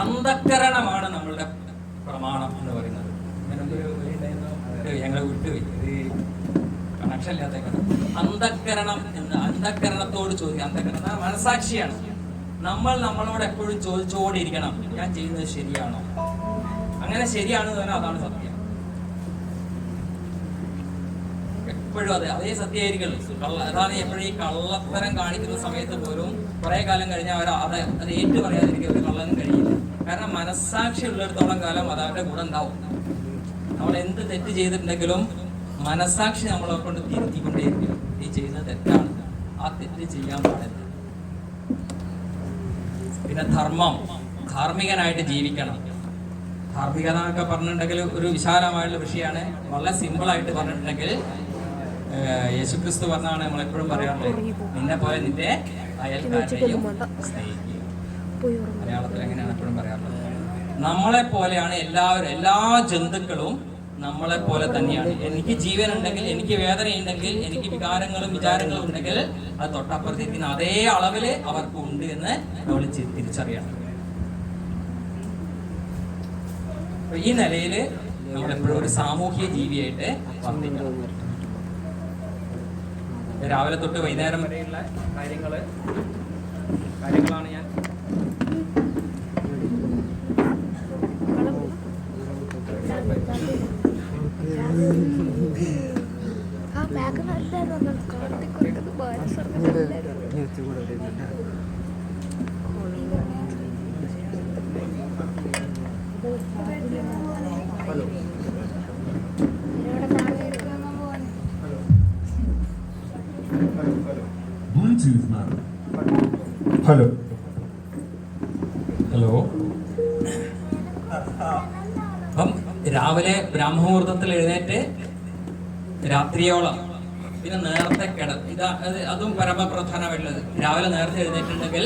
അന്ധക്കരണമാണ് നമ്മളുടെ പ്രമാണം എന്ന് പറയുന്നത്. ഞങ്ങൾ വിട്ടുപോയി കണക്ഷൻ ഇല്ലാത്ത അന്ധക്കരണം എന്ന് അന്ധക്കരണത്തോട് ചോദിക്കുക അന്ധക്കരണം മനസാക്ഷിയാണ് നമ്മൾ നമ്മളോട് എപ്പോഴും ചോദിച്ചുകൊണ്ടിരിക്കണം ഞാൻ ചെയ്യുന്നത് ശരിയാണോ? അങ്ങനെ ശരിയാണെന്ന് പറഞ്ഞാൽ അതാണ് സത്യം. എപ്പോഴും അതെ അതേ സത്യമായിരിക്കുള്ളൂ. കള്ള അതാണ് എപ്പോഴും ഈ കള്ളത്തരം കാണിക്കുന്ന സമയത്ത് പോലും കുറെ കാലം കഴിഞ്ഞാൽ അവർ അത് അത് ഏറ്റു പറയാതിരിക്കും ഒരു കള്ളനും കഴിയില്ല. കാരണം മനസ്സാക്ഷി ഉള്ളിടത്തോളം കാലം അത് അവരുടെ കൂടെ ഉണ്ടാവും. നമ്മൾ എന്ത് തെറ്റ് ചെയ്തിട്ടുണ്ടെങ്കിലും മനസ്സാക്ഷി നമ്മളെ കൊണ്ട് തിരുത്തിക്കൊണ്ടേയിരിക്കും. നീ ചെയ്യുന്നത് തെറ്റാണ്. ആ തെറ്റ് ചെയ്യാൻ പാടില്ല. പിന്നെ ധർമ്മം. ധാർമ്മികനായിട്ട് ജീവിക്കണം. ധാർമ്മികത എന്നൊക്കെ പറഞ്ഞിട്ടുണ്ടെങ്കിൽ ഒരു വിശാലമായിട്ടുള്ള വിഷയമാണ്. വളരെ സിമ്പിൾ ആയിട്ട് പറഞ്ഞിട്ടുണ്ടെങ്കിൽ യേശുക്രിസ്തു പറഞ്ഞാണ് നമ്മളെപ്പോഴും പറയാറുള്ളത്. നിന്നെ പോലെ നിന്റെ അയൽക്കാരെയും സ്നേഹിക്കുക മലയാളത്തിൽ എങ്ങനെയാണ് എപ്പോഴും പറയാറുള്ളത്? നമ്മളെ പോലെയാണ് എല്ലാവരും എല്ലാ ജന്തുക്കളും നമ്മളെ പോലെ തന്നെയാണ്. എനിക്ക് ജീവൻ ഉണ്ടെങ്കിൽ എനിക്ക് വേദനയുണ്ടെങ്കിൽ എനിക്ക് വികാരങ്ങളും വിചാരങ്ങളും ഉണ്ടെങ്കിൽ അത് തൊട്ടപ്പുറത്തിരിക്കുന്ന അതേ അളവിൽ അവർക്ക് ഉണ്ട് എന്ന് നമ്മൾ തിരിച്ചറിയണം. ഈ നിലയിൽ നമ്മൾ എപ്പോഴും ഒരു സാമൂഹ്യ ജീവിയായിട്ട് വർദ്ധിക്കണം രാവിലെ തൊട്ട് വൈകുന്നേരം വരെയുള്ള കാര്യങ്ങൾ കാര്യങ്ങളാണ് ഹലോ. ഹലോ. അപ്പം രാവിലെ ബ്രാഹ്മമുഹൂർത്തത്തിൽ എഴുന്നേറ്റ് രാത്രിയോളം പിന്നെ നേരത്തെ കിട ഇതാ അത് പരമപ്രധാനമായിട്ടുള്ളത്. രാവിലെ നേരത്തെ എഴുന്നേറ്റുണ്ടെങ്കിൽ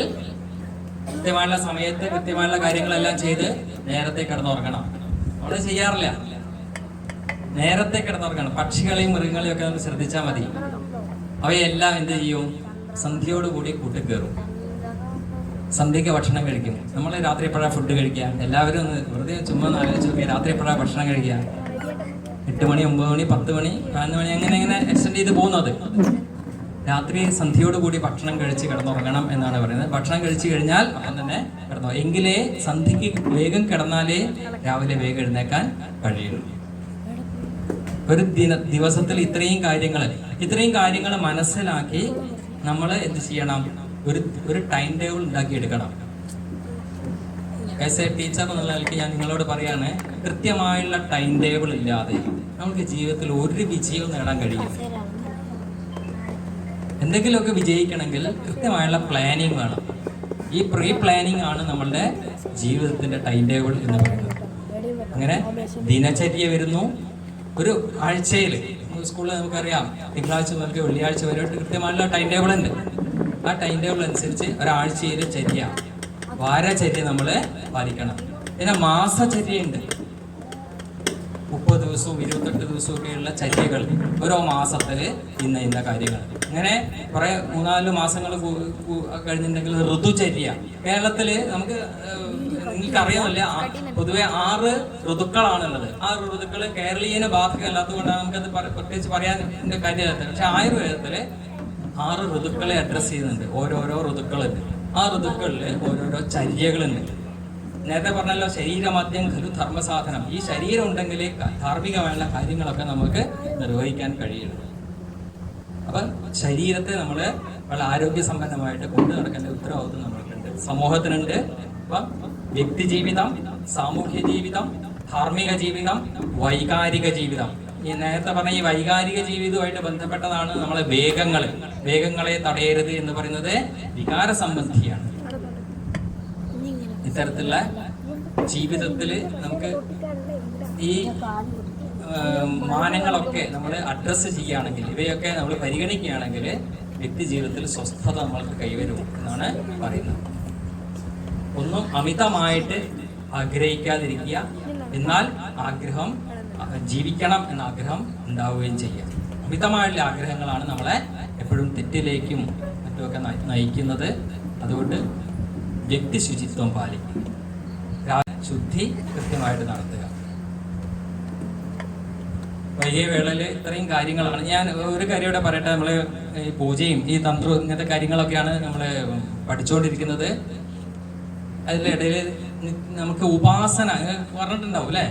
കൃത്യമായുള്ള സമയത്ത് കൃത്യമായുള്ള കാര്യങ്ങളെല്ലാം ചെയ്ത് നേരത്തെ കിടന്നുറങ്ങണം. അവിടെ ചെയ്യാറില്ല. നേരത്തെ കിടന്നുറങ്ങണം. പക്ഷികളെയും മൃഗങ്ങളെയും ഒക്കെ നമ്മൾ ശ്രദ്ധിച്ചാൽ മതി. അവയെല്ലാം എന്ത് ചെയ്യും? സന്ധ്യയോടുകൂടി കൂട്ടിക്കേറും. സന്ധ്യയ്ക്ക് ഭക്ഷണം കഴിക്കും. നമ്മൾ രാത്രി എപ്പോഴാണ് ഫുഡ് കഴിക്കുക. എല്ലാവരും ഒന്ന് വെറുതെ ചുമ്മാ ആലോചിച്ച് രാത്രി എപ്പോഴാണ് ഭക്ഷണം കഴിക്കുക. എട്ട് മണി ഒമ്പത് മണി പത്ത് മണി പതിനൊന്ന് മണി അങ്ങനെ അങ്ങനെ എക്സ്റ്റെൻഡ് ചെയ്ത് പോകുന്നത് രാത്രി സന്ധ്യയോടുകൂടി ഭക്ഷണം കഴിച്ച് കിടന്നുറങ്ങണം എന്നാണ് പറയുന്നത്. ഭക്ഷണം കഴിച്ചു കഴിഞ്ഞാൽ അപ്പം തന്നെ കിടന്നു എങ്കിലേ സന്ധ്യക്ക് വേഗം കിടന്നാലേ രാവിലെ വേഗം എഴുന്നേക്കാൻ കഴിയുള്ളൂ ഒരു ദിന ദിവസത്തിൽ ഇത്രയും കാര്യങ്ങൾ ഇത്രയും കാര്യങ്ങൾ മനസ്സിലാക്കി നമ്മൾ എന്ത് ചെയ്യണം? ഒരു ഒരു ടൈം ടേബിൾ ഉണ്ടാക്കി എടുക്കണം ആസ് എ ടീച്ചർ എന്നുള്ള നിലയ്ക്ക് ഞാൻ നിങ്ങളോട് പറയാണ് കൃത്യമായുള്ള ടൈം ടേബിൾ ഇല്ലാതെ നമുക്ക് ജീവിതത്തിൽ ഒരു വിജയവും നേടാൻ കഴിയും എന്തെങ്കിലുമൊക്കെ വിജയിക്കണമെങ്കിൽ കൃത്യമായുള്ള പ്ലാനിങ് വേണം. ഈ പ്രീ പ്ലാനിങ് ആണ് നമ്മളുടെ ജീവിതത്തിന്റെ ടൈം ടേബിൾ എന്ന് പറയുന്നത്. അങ്ങനെ ദിനചര്യ വരുന്നു. ഒരു ആഴ്ചയിൽ സ്കൂളിൽ നമുക്കറിയാം തിങ്കളാഴ്ച മുതൽ വെള്ളിയാഴ്ച വരെ കൃത്യമായുള്ള ടൈം ടേബിൾ ഉണ്ട്. ആ ടൈം ടേബിൾ അനുസരിച്ച് ഒരാഴ്ചയിൽ ചര്യ. വാരചര്യ നമ്മൾ പാലിക്കണം. പിന്നെ മാസചര്യയുണ്ട്. മുപ്പത് ദിവസവും ഇരുപത്തെട്ട് ദിവസവും ഒക്കെയുള്ള ചര്യകൾ ഓരോ മാസത്തിൽ ഇന്ന ഇന്ന കാര്യങ്ങൾ. ഇങ്ങനെ കുറെ മൂന്നാൽ മാസങ്ങൾ കഴിഞ്ഞിട്ടുണ്ടെങ്കിൽ ഋതുചര്യ. കേരളത്തിൽ നമുക്ക് നിങ്ങൾക്ക് അറിയാമല്ലേ പൊതുവെ ആറ് ഋതുക്കളാണുള്ളത്. ആ ഋതുക്കൾ കേരളീയന് ബാധകമല്ലാത്തതുകൊണ്ടാണ് നമുക്കത് പ്രത്യേകിച്ച് പറയാൻ കാര്യമില്ല പക്ഷെ ആയുർവേദത്തിൽ ആറ് ഋതുക്കളെ അഡ്രസ് ചെയ്യുന്നുണ്ട്. ഓരോരോ ഋതുക്കളുണ്ട്. ആ ഋതുക്കളിൽ ഓരോരോ ചര്യകളുണ്ട്. നേരത്തെ പറഞ്ഞല്ലോ ശരീരമദ്യം ഖലു ധർമ്മസാധനം. ഈ ശരീരം ഉണ്ടെങ്കിൽ ധാർമ്മികമായുള്ള കാര്യങ്ങളൊക്കെ നമുക്ക് നിർവഹിക്കാൻ കഴിയുള്ളൂ. അപ്പം ശരീരത്തെ നമ്മൾ വളരെ ആരോഗ്യസമ്പന്നമായിട്ട് കൊണ്ടു നടക്കേണ്ട ഉത്തരവാദിത്വം നമ്മൾക്കുണ്ട്. സമൂഹത്തിനുണ്ട്. അപ്പം വ്യക്തി ജീവിതം സാമൂഹ്യ ജീവിതം ധാർമ്മിക ജീവിതം വൈകാരിക ജീവിതം. ഈ നേരത്തെ പറഞ്ഞ ഈ വൈകാരിക ജീവിതവുമായിട്ട് ബന്ധപ്പെട്ടതാണ് നമ്മളെ വേഗങ്ങൾ വേഗങ്ങളെ തടയരുത് എന്ന് പറയുന്നത് വികാര സംബന്ധിയാണ് ഇത്തരത്തിലുള്ള ജീവിതത്തിൽ നമുക്ക് ഈ മാനങ്ങളൊക്കെ നമ്മൾ അഡ്രസ്സ് ചെയ്യുകയാണെങ്കിൽ ഇവയൊക്കെ നമ്മൾ പരിഗണിക്കുകയാണെങ്കിൽ വ്യക്തി ജീവിതത്തിൽ സ്വസ്ഥത നമ്മൾക്ക് കൈവരും എന്നാണ് പറയുന്നത്. ഒന്നും അമിതമായിട്ട് ആഗ്രഹിക്കാതിരിക്കുക. എന്നാൽ ആഗ്രഹം ജീവിക്കണം എന്ന ആഗ്രഹം ഉണ്ടാവുകയും ചെയ്യുക അമിതമായുള്ള ആഗ്രഹങ്ങളാണ് നമ്മളെ എപ്പോഴും തെറ്റിലേക്കും മറ്റുമൊക്കെ നയിക്കുന്നത്. അതുകൊണ്ട് വ്യക്തി ശുചിത്വം പാലിക്കുക ശുദ്ധി കൃത്യമായിട്ട് നടത്തുക. വൈകിയ വേളയിൽ ഇത്രയും കാര്യങ്ങളാണ്. ഞാൻ ഒരു കാര്യം ഇവിടെ പറയട്ടെ. നമ്മൾ ഈ പൂജയും ഈ തന്ത്രവും ഇങ്ങനത്തെ കാര്യങ്ങളൊക്കെയാണ് നമ്മൾ പഠിച്ചുകൊണ്ടിരിക്കുന്നത് അതിലിടയിൽ നമുക്ക് ഉപാസന പറഞ്ഞിട്ടുണ്ടാവും അല്ലേ?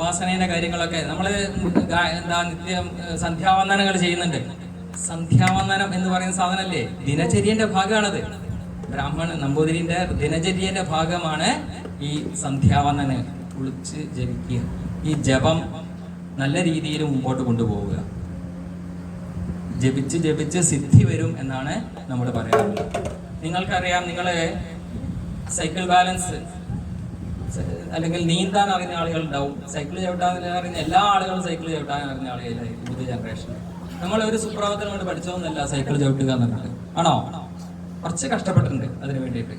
ഉപാസനയുടെ കാര്യങ്ങളൊക്കെ നമ്മൾ എന്താ നിത്യം സന്ധ്യാവന്ദനങ്ങൾ ചെയ്യുന്നുണ്ട്. സന്ധ്യാവന്ദനം എന്ന് പറയുന്ന സാധനമല്ലേ? ദിനചര്യന്റെ ഭാഗമാണത്. ബ്രാഹ്മണ നമ്പൂതിരിന്റെ ദിനചര്യന്റെ ഭാഗമാണ് ഈ സന്ധ്യാവന്ദനം. കുളിച്ച് ജപിക്കുക. ഈ ജപം നല്ല രീതിയിൽ മുമ്പോട്ട് കൊണ്ടുപോവുക. ജപിച്ച് ജപിച്ച് സിദ്ധി വരും എന്നാണ് നമ്മൾ പറയാറുള്ളത്. നിങ്ങൾക്കറിയാം നിങ്ങൾ സൈക്കിൾ ബാലൻസ് അല്ലെങ്കിൽ നീന്താൻ അറിയുന്ന ആളുകൾ ഉണ്ടാവും സൈക്കിൾ ചവിട്ടാൻ അറിയുന്ന എല്ലാ ആളുകളും സൈക്കിൾ ചവിട്ടാൻ അറിയുന്ന ആളുകളായി പുതിയ ജനറേഷൻ നമ്മൾ ഒരു സുപ്രഭാതത്തിൽ കൊണ്ട് പഠിച്ചതൊന്നല്ല സൈക്കിൾ ചവിട്ടുക എന്നുള്ളത്. ആണോ? കുറച്ച് കഷ്ടപ്പെട്ടിട്ടുണ്ട് അതിന് വേണ്ടിയിട്ട്.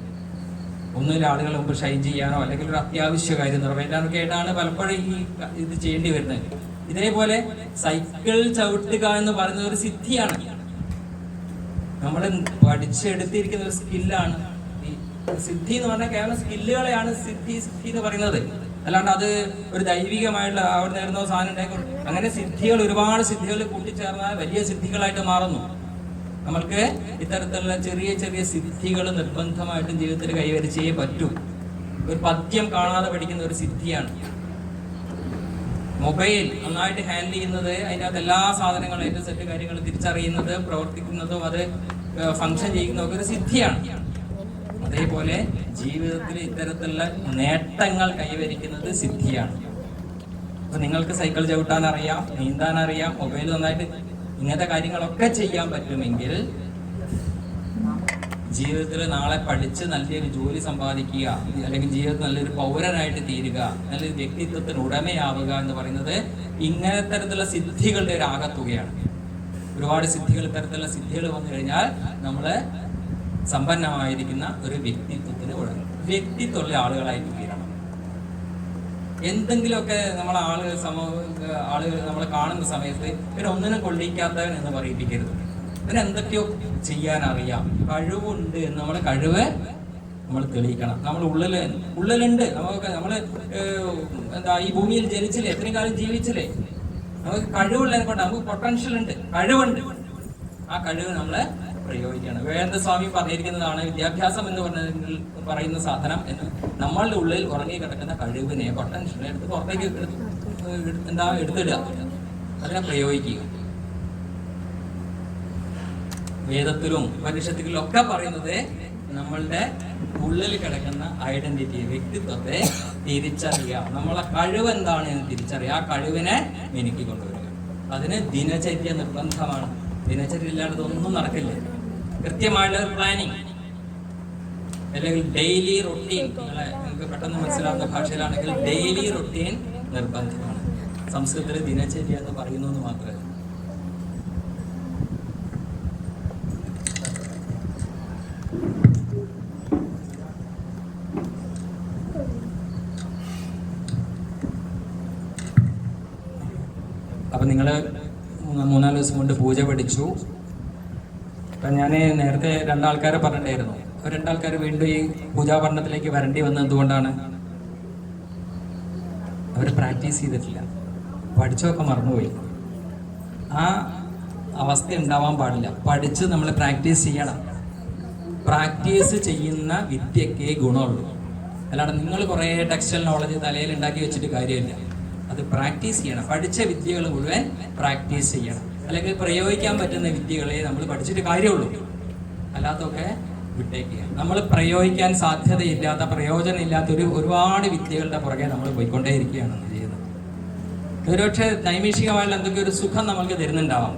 ഒന്നുമില്ല ആളുകൾ മുമ്പ് ഷൈൻ ചെയ്യാനോ അല്ലെങ്കിൽ ഒരു അത്യാവശ്യ കാര്യം നിറവേറ്റാനൊക്കെ ആയിട്ടാണ് പലപ്പോഴും ഈ ഇത് ചെയ്യേണ്ടി വരുന്നത്. ഇതേപോലെ സൈക്കിൾ ചവിട്ടുക എന്ന് പറയുന്നത് ഒരു സിദ്ധിയാണ്. നമ്മൾ പഠിച്ചെടുത്തിരിക്കുന്ന ഒരു സ്കില്ലാണ് സിദ്ധി എന്ന് പറഞ്ഞാൽ കേവലം സ്കില്ലുകളെയാണ് സിദ്ധി സിദ്ധി എന്ന് പറയുന്നത്. അല്ലാണ്ട് അത് ഒരു ദൈവികമായിട്ടുള്ള അവിടെ നേരുന്നോ സാധനം ഉണ്ടാക്കും അങ്ങനെ സിദ്ധികൾ ഒരുപാട് സിദ്ധികൾ കൂട്ടിച്ചേർന്നാൽ വലിയ സിദ്ധികളായിട്ട് മാറുന്നു. നമ്മൾക്ക് ഇത്തരത്തിലുള്ള ചെറിയ ചെറിയ സിദ്ധികൾ നിർബന്ധമായിട്ടും ജീവിതത്തിൽ കൈവരിച്ചേ പറ്റൂ. ഒരു പദ്യം കാണാതെ പഠിക്കുന്ന ഒരു സിദ്ധിയാണ്. മൊബൈൽ നന്നായിട്ട് ഹാൻഡിൽ ചെയ്യുന്നത് അതിന്റെ അകത്ത് എല്ലാ സാധനങ്ങളും അതിന്റെ സെറ്റ് കാര്യങ്ങൾ തിരിച്ചറിയുന്നത് പ്രവർത്തിക്കുന്നതും അത് ഫങ്ഷൻ ചെയ്യുന്നതൊക്കെ ഒരു സിദ്ധിയാണ്. അതേപോലെ ജീവിതത്തിൽ ഇത്തരത്തിലുള്ള നേട്ടങ്ങൾ കൈവരിക്കുന്നത് സിദ്ധിയാണ്. അപ്പൊ നിങ്ങൾക്ക് സൈക്കിൾ ചവിട്ടാൻ അറിയാം നീന്താൻ അറിയാം മൊബൈൽ നന്നായിട്ട് ഇങ്ങനത്തെ കാര്യങ്ങളൊക്കെ ചെയ്യാൻ പറ്റുമെങ്കിൽ ജീവിതത്തിൽ നാളെ പഠിച്ച് നല്ലൊരു ജോലി സമ്പാദിക്കുക അല്ലെങ്കിൽ ജീവിതത്തിൽ നല്ലൊരു പൗരനായിട്ട് തീരുക നല്ലൊരു വ്യക്തിത്വത്തിന് ഉടമയാവുക എന്ന് പറയുന്നത് ഇങ്ങനെ തരത്തിലുള്ള സിദ്ധികളുടെ ഒരു ആകത്തുകയാണ്. ഒരുപാട് സിദ്ധികൾ ഇത്തരത്തിലുള്ള സിദ്ധികൾ വന്നു കഴിഞ്ഞാൽ നമ്മൾ സമ്പന്നമായിരിക്കുന്ന ഒരു വ്യക്തിത്വത്തിന് ഉടമ വ്യക്തിത്വമുള്ള ആളുകളായിട്ട് തീരണം എന്തെങ്കിലുമൊക്കെ നമ്മൾ ആളുകൾ സമൂഹ ആളുകൾ നമ്മൾ കാണുന്ന സമയത്ത് ഇവരൊന്നിനും കൊള്ളിക്കാത്തവൻ എന്ന് പറയിപ്പിക്കരുത്. ഇവരെന്തൊക്കെയോ ചെയ്യാൻ അറിയാം കഴിവുണ്ട് എന്ന് നമ്മുടെ കഴിവ് നമ്മൾ തെളിയിക്കണം. നമ്മൾ ഉള്ളിൽ ഉള്ളിലുണ്ട്. നമുക്ക് നമ്മൾ എന്താ ഈ ഭൂമിയിൽ ജനിച്ചില്ലേ എത്രയും കാലം ജീവിച്ചില്ലേ? നമുക്ക് കഴിവുള്ളതിനെ കൊണ്ട് നമുക്ക് പൊട്ടൻഷ്യൽ ഉണ്ട്. കഴിവുണ്ട്. ആ കഴിവ് നമ്മൾ പ്രയോഗിക്കണം വിവേകാനന്ദ സ്വാമി പറഞ്ഞിരിക്കുന്നതാണ് വിദ്യാഭ്യാസം എന്ന് പറഞ്ഞ പറയുന്ന സാധനം എന്ന് നമ്മളുടെ ഉള്ളിൽ ഉറങ്ങി കിടക്കുന്ന കഴിവിനെ പൊട്ടൻഷ്യനെ എടുത്ത് പുറത്തേക്ക് എന്താ എടുത്തിടുക. അതിനെ പ്രയോഗിക്കുക. വേദത്തിലും ഉപനിഷത്തിലും ഒക്കെ പറയുന്നത് നമ്മളുടെ ഉള്ളിൽ കിടക്കുന്ന ഐഡന്റിറ്റി വ്യക്തിത്വത്തെ തിരിച്ചറിയുക. നമ്മളെ കഴിവ് എന്താണ് എന്ന് തിരിച്ചറിയുക. ആ കഴിവിനെ മിനുക്കി കൊണ്ടുവരിക അതിന് ദിനചര്യ നിർബന്ധമാണ്. ദിനചര്യ ഇല്ലാതെ ഒന്നും നടക്കില്ല. കൃത്യമായിട്ടുള്ള ഒരു പ്ലാനിങ് അല്ലെങ്കിൽ ഡെയിലി റൊട്ടീൻ നിങ്ങളെ നിങ്ങൾക്ക് പെട്ടെന്ന് മനസ്സിലാവുന്ന ഭാഷയിലാണെങ്കിൽ ഡെയിലി റൊട്ടീൻ നിർബന്ധമാണ്. സംസ്കൃതത്തിൽ ദിനചര്യ എന്ന് പറയുന്നു എന്ന് മാത്രമേ അപ്പം നിങ്ങൾ മൂന്നാൽ ദിവസം കൊണ്ട് പൂജ പഠിച്ചു. അപ്പം ഞാൻ നേരത്തെ രണ്ടാൾക്കാരെ പറഞ്ഞിട്ടായിരുന്നു അവർ രണ്ടാൾക്കാർ വീണ്ടും ഈ പൂജാ പഠനത്തിലേക്ക് വരേണ്ടി വന്നത് എന്തുകൊണ്ടാണ്? അവർ പ്രാക്ടീസ് ചെയ്തിട്ടില്ല. പഠിച്ചൊക്കെ മറന്നുപോയി. ആ അവസ്ഥ ഉണ്ടാവാൻ പാടില്ല. പഠിച്ച് നമ്മൾ പ്രാക്ടീസ് ചെയ്യണം. പ്രാക്ടീസ് ചെയ്യുന്ന വിദ്യക്കേ ഗുണമുള്ളൂ. അല്ലാണ്ട് നിങ്ങൾ കുറേ ടെക്സ്റ്റൽ നോളജ് തലയിൽ ഉണ്ടാക്കി വെച്ചിട്ട് കാര്യമില്ല. അത് പ്രാക്ടീസ് ചെയ്യണം. പഠിച്ച വിദ്യകൾ മുഴുവൻ പ്രാക്ടീസ് ചെയ്യണം. അല്ലെങ്കിൽ പ്രയോഗിക്കാൻ പറ്റുന്ന വിദ്യകളെ നമ്മൾ പഠിച്ചിട്ട് കാര്യമുള്ളൂ. അല്ലാത്തൊക്കെ വിട്ടേക്കുക. നമ്മൾ പ്രയോഗിക്കാൻ സാധ്യതയില്ലാത്ത പ്രയോജനമില്ലാത്ത ഒരു ഒരുപാട് വിദ്യകളുടെ പുറകെ നമ്മൾ പോയിക്കൊണ്ടേയിരിക്കുകയാണ് ചെയ്യുന്നത്. ഒരുപക്ഷെ നൈമിഷികമായുള്ള എന്തൊക്കെ ഒരു സുഖം നമ്മൾക്ക് തരുന്നുണ്ടാവാം.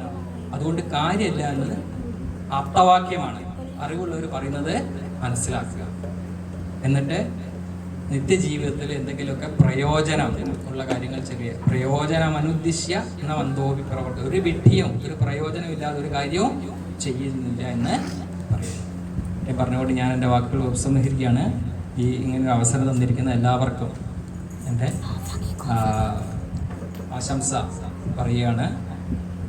അതുകൊണ്ട് കാര്യമില്ല എന്നത് അർത്ഥവാക്യമാണ് അറിവുള്ളവർ പറയുന്നത് മനസ്സിലാക്കുക. എന്നിട്ട് നിത്യജീവിതത്തിൽ എന്തെങ്കിലുമൊക്കെ പ്രയോജനം ഉള്ള കാര്യങ്ങൾ ചെറിയ പ്രയോജനമനുദ്ദേശ്യ എന്ന വന്തോപി പ്രവർത്തി ഒരു വിഡ്ഢിയും ഒരു പ്രയോജനമില്ലാതെ ഒരു കാര്യവും ചെയ്യുന്നില്ല എന്ന് പറയുന്നു. പറഞ്ഞുകൊണ്ട് ഞാൻ എന്റെ വാക്കുകൾ ഉപസംഹരിക്കുകയാണ്. ഈ ഇങ്ങനെ ഒരു അവസരം തന്നിരിക്കുന്ന എല്ലാവർക്കും എന്റെ ആശംസ പറയുകയാണ്.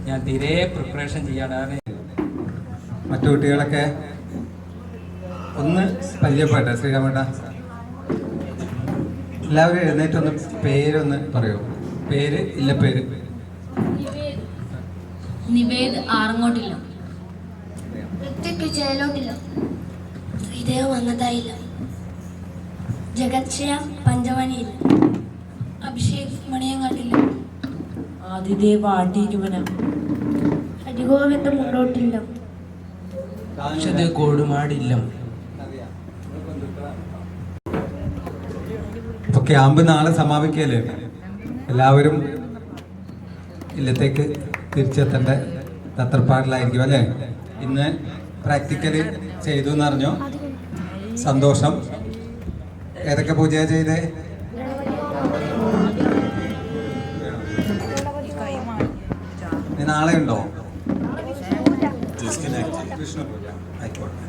ഞാൻ തീരെ പ്രിപ്പറേഷൻ ചെയ്യാതെ മറ്റു കുട്ടികളൊക്കെ ഒന്ന് പരിചയപ്പെട്ടെ ശ്രീരാമേട്ട. എല്ലാവരും എഴുന്നേറ്റൊന്ന് പേരൊന്ന് പറയൂ. പേര് ഇല്ല പേര്. നിവേദ് ആറങ്ങോട്ടില്ല. ഋത്തിക്ക് ചേലോട്ടില്ല. ശ്രീദേവ് വന്നതായില്ല. ജഗത്ശ്യാം പഞ്ചവണിയില്ല അഭിഷേക് മണിയങ്ങാട്ടില്ല ആദിദേവ് ആട്ടിരുമന ഹരിഗോവിന്ദം മുണ്ടോട്ടില്ല അക്ഷത കോടുമാടില്ല ക്യാമ്പ് നാളെ സമാപിക്കല്ലേ എല്ലാവരും ഇല്ലത്തേക്ക് തിരിച്ചെത്തേണ്ട തത്രപ്പാടിലായിരിക്കും അല്ലേ? ഇന്ന് പ്രാക്ടിക്കൽ ചെയ്തു എന്നറിഞ്ഞോ? സന്തോഷം. ഏതൊക്കെ പൂജ ചെയ്തേ? നാളെ ഉണ്ടോ? വിഷ്ണു ആയിക്കോട്ടെ.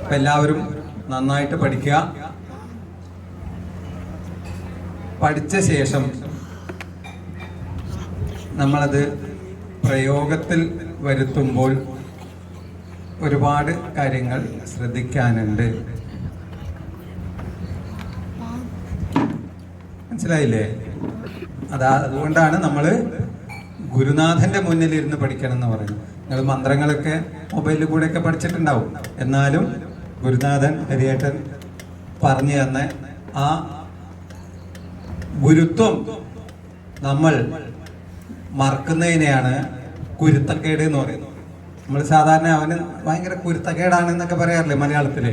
അപ്പൊ എല്ലാവരും നന്നായിട്ട് പഠിക്കുക. പഠിച്ച ശേഷം നമ്മളത് പ്രയോഗത്തിൽ വരുത്തുമ്പോൾ ഒരുപാട് കാര്യങ്ങൾ ശ്രദ്ധിക്കാനുണ്ട്. മനസ്സിലായില്ലേ? അതാ അതുകൊണ്ടാണ് നമ്മൾ ഗുരുനാഥന്റെ മുന്നിൽ ഇരുന്ന് പഠിക്കണം എന്ന് പറയുന്നത്. നിങ്ങൾ മന്ത്രങ്ങളൊക്കെ മൊബൈലിൽ കൂടെയൊക്കെ പഠിച്ചിട്ടുണ്ടാവും. എന്നാലും ഗുരുനാഥൻ ഹരിയേട്ടൻ പറഞ്ഞു തന്ന ആ ഗുരുത്വം നമ്മൾ മറക്കുന്നതിനെയാണ് കുരുത്തക്കേട് എന്ന് പറയുന്നത്. നമ്മൾ സാധാരണ അവന് ഭയങ്കര കുരുത്തക്കേടാണ് എന്നൊക്കെ പറയാറില്ലേ മലയാളത്തിൽ?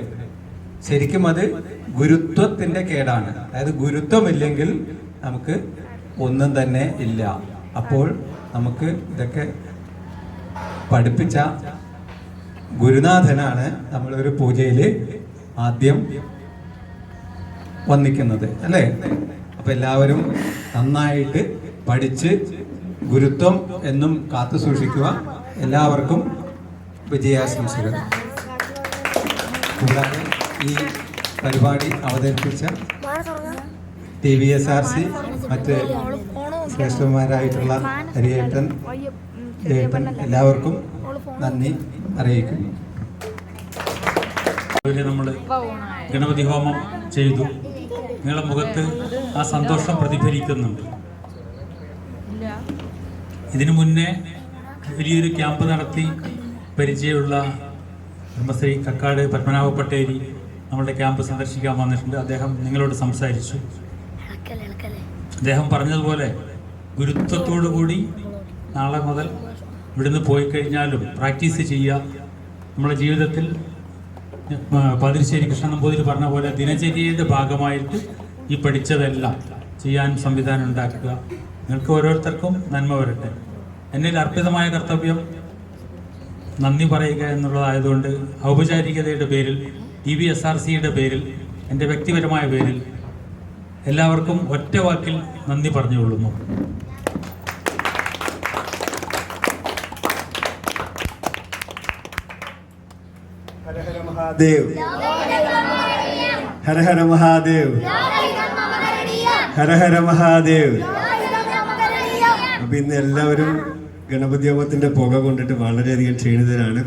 ശരിക്കും അത് ഗുരുത്വത്തിന്റെ കേടാണ്. അതായത് ഗുരുത്വമില്ലെങ്കിൽ നമുക്ക് ഒന്നും തന്നെ ഇല്ല. അപ്പോൾ നമുക്ക് ഇതൊക്കെ പഠിപ്പിച്ച ഗുരുനാഥനാണ് നമ്മളൊരു പൂജയിൽ ആദ്യം വന്നിക്കുന്നത്. അല്ലേ? അപ്പൊ എല്ലാവരും നന്നായിട്ട് പഠിച്ച് ഗുരുത്വം എന്നും കാത്തു സൂക്ഷിക്കുക. എല്ലാവർക്കും വിജയാശംസകൾ. കൂടാതെ ഈ പരിപാടി അവതരിപ്പിച്ച T V S R C മറ്റ് ശ്രേഷ്ഠന്മാരായിട്ടുള്ള ഹരിയേട്ടൻ ജയേട്ടൻ എല്ലാവർക്കും നന്ദി അറിയിക്കുന്നു. നമ്മൾ ഗണപതി ഹോമം ചെയ്തു. നിങ്ങളുടെ മുഖത്ത് ആ സന്തോഷം പ്രതിഫലിക്കുന്നുണ്ട്. ഇതിനു മുന്നേ വലിയൊരു ക്യാമ്പ് നടത്തി പരിചയമുള്ള ബ്രഹ്മശ്രീ കക്കാട് പത്മനാഭ പട്ടേരി നമ്മളുടെ ക്യാമ്പ് സന്ദർശിക്കാൻ വന്നിട്ടുണ്ട്. അദ്ദേഹം നിങ്ങളോട് സംസാരിച്ചു. അദ്ദേഹം പറഞ്ഞതുപോലെ ഗുരുത്വത്തോടു കൂടി നാളെ മുതൽ ഇവിടുന്ന് പോയി കഴിഞ്ഞാലും പ്രാക്ടീസ് ചെയ്യുക. നമ്മുടെ ജീവിതത്തിൽ പാതിരിശ്ശേരി കൃഷ്ണൻ നമ്പൂതിരി പറഞ്ഞ പോലെ ദിനചര്യയുടെ ഭാഗമായിട്ട് ഈ പഠിച്ചതെല്ലാം ചെയ്യാൻ സംവിധാനം ഉണ്ടാക്കുക. നിങ്ങൾക്ക് ഓരോരുത്തർക്കും നന്മ വരട്ടെ. എന്നിൽ അർപ്പിതമായ കർത്തവ്യം നന്ദി പറയുക എന്നുള്ളതായതുകൊണ്ട് ഔപചാരികതയുടെ പേരിൽ ഇ വി എസ് ആർ സിയുടെ പേരിൽ എന്റെ വ്യക്തിപരമായ പേരിൽ എല്ലാവർക്കും ഒറ്റ വാക്കിൽ നന്ദി പറഞ്ഞുകൊള്ളുന്നു. ദേവ് ഹര ഹര മഹാദേവ്. ഹര ഹര മഹാദേവ്. അപ്പൊ ഇന്ന് എല്ലാവരും ഗണപതി ഹോമത്തിന്റെ പുക കൊണ്ടിട്ട് വളരെയധികം ക്ഷീണിതരാണ്.